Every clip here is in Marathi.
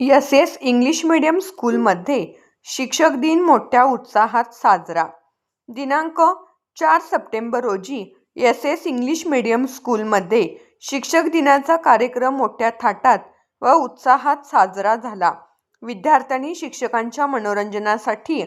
एस एस इंग्लिश मीडियम स्कूलमध्ये शिक्षक दिन मोठ्या उत्साहात साजरा. दिनांक चार सप्टेंबर रोजी एस एस इंग्लिश मीडियम स्कूलमध्ये शिक्षक दिनाचा कार्यक्रम मोठ्या थाटात व उत्साहात साजरा झाला. विद्यार्थ्यांनी शिक्षकांच्या मनोरंजनासाठी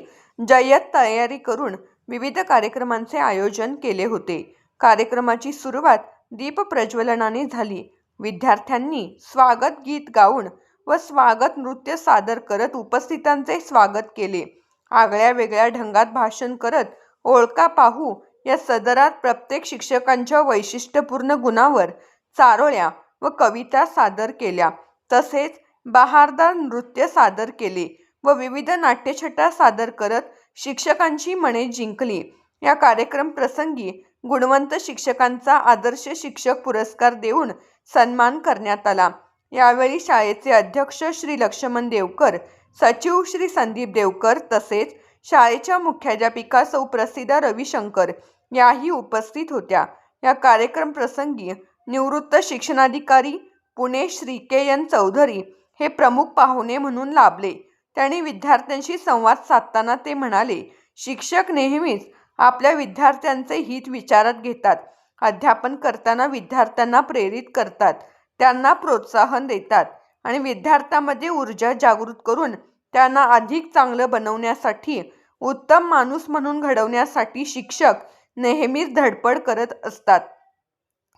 जय्यत तयारी करून विविध कार्यक्रमांचे आयोजन केले होते. कार्यक्रमाची सुरुवात दीपप्रज्वलनाने झाली. विद्यार्थ्यांनी स्वागत गीत गाऊन व स्वागत नृत्य सादर करत उपस्थितांचे स्वागत केले. आगळ्या वेगळ्या ढंगात भाषण करत ओळखा पाहू या सदरात प्रत्येक शिक्षकांच्या वैशिष्ट्यपूर्ण गुणावर चारोळ्या व कविता सादर केल्या. तसेच बहारदार नृत्य सादर केले व विविध नाट्यछटा सादर करत शिक्षकांची मने जिंकली. या कार्यक्रम प्रसंगी गुणवंत शिक्षकांचा आदर्श शिक्षक पुरस्कार देऊन सन्मान करण्यात आला. यावेळी शाळेचे अध्यक्ष श्री लक्ष्मण देवकर सचिव श्री संदीप देवकर तसेच शाळेच्या मुख्याध्यापिका सौ प्रसिद्ध रविशंकर याही उपस्थित होत्या. या कार्यक्रम प्रसंगी निवृत्त शिक्षणाधिकारी पुणे श्री के एन चौधरी हे प्रमुख पाहुणे म्हणून लाभले. त्यांनी विद्यार्थ्यांशी संवाद साधताना ते म्हणाले शिक्षक नेहमीच आपल्या विद्यार्थ्यांचे हित विचारात घेतात अध्यापन करताना विद्यार्थ्यांना प्रेरित करतात. त्यांना प्रोत्साहन देतात आणि विद्यार्थ्यांमध्ये ऊर्जा जागृत करून त्यांना अधिक चांगलं बनवण्यासाठी उत्तम माणूस म्हणून घडवण्यासाठी शिक्षक नेहमीच धडपड करत असतात.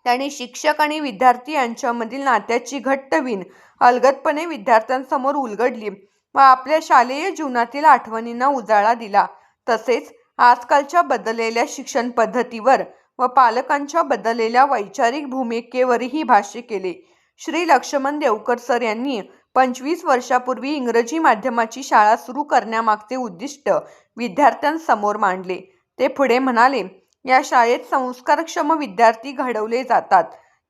त्यांनी शिक्षक आणि विद्यार्थी यांच्यामधील नात्याची घट्ट विण अलगदपणे विद्यार्थ्यांसमोर उलगडली व आपल्या शालेय जीवनातील आठवणींना उजाळा दिला. तसेच आजकालच्या बदललेल्या शिक्षण पद्धतीवर व पालकांच्या बदललेल्या वैचारिक भूमिकेवरही भाष्य केले. श्री लक्ष्मण देवकर सर यांनी पंचवीस वर्षापूर्वी इंग्रजी माध्यमाची शाळा सुरू करण्यामागचे उद्दिष्ट विद्यार्थ्यांसमोर मांडले. ते पुढे म्हणाले या शाळेत संस्कारक्षम विद्यार्थी घडवले जातात.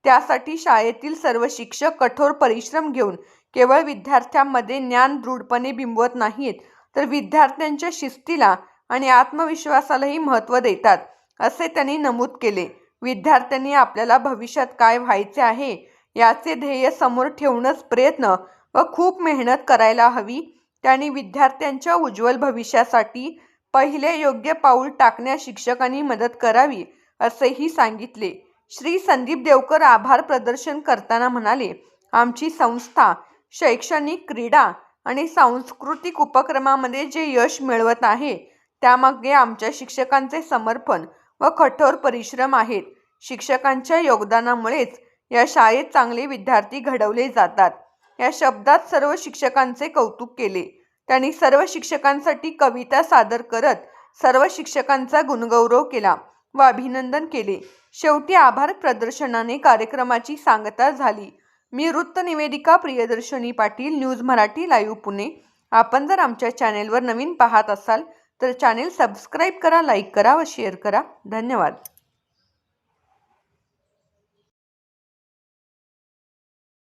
त्यासाठी शाळेतील सर्व शिक्षक कठोर परिश्रम घेऊन केवळ विद्यार्थ्यांमध्ये ज्ञान दृढपणे बिंबवत नाहीत तर विद्यार्थ्यांच्या शिस्तीला आणि आत्मविश्वासालाही महत्त्व देतात असे त्यांनी नमूद केले. विद्यार्थ्यांनी आपल्याला भविष्यात काय व्हायचे आहे याचे ध्येय समोर ठेवूनच प्रयत्न व खूप मेहनत करायला हवी. त्यांनी विद्यार्थ्यांच्या उज्ज्वल भविष्यासाठी पहिले योग्य पाऊल टाकण्यास शिक्षकांनी मदत करावी असेही सांगितले. श्री संदीप देवकर आभार प्रदर्शन करताना म्हणाले आमची संस्था शैक्षणिक क्रीडा आणि सांस्कृतिक उपक्रमामध्ये जे यश मिळवत आहे त्यामागे आमच्या शिक्षकांचे समर्पण व कठोर परिश्रम आहेत. शिक्षकांच्या योगदानामुळेच या शाळेत चांगले विद्यार्थी घडवले जातात. या शब्दात सर्व शिक्षकांचे कौतुक केले. त्यांनी सर्व शिक्षकांसाठी कविता सादर करत सर्व शिक्षकांचा गुणगौरव केला व अभिनंदन केले. शेवटी आभार प्रदर्शनाने कार्यक्रमाची सांगता झाली. मी वृत्तनिवेदिका प्रियदर्शनी पाटील न्यूज मराठी लाईव्ह पुणे. आपण जर आमच्या चॅनेलवर नवीन पाहत असाल तर चॅनेल सबस्क्राईब करा लाईक करा व शेअर करा. धन्यवाद.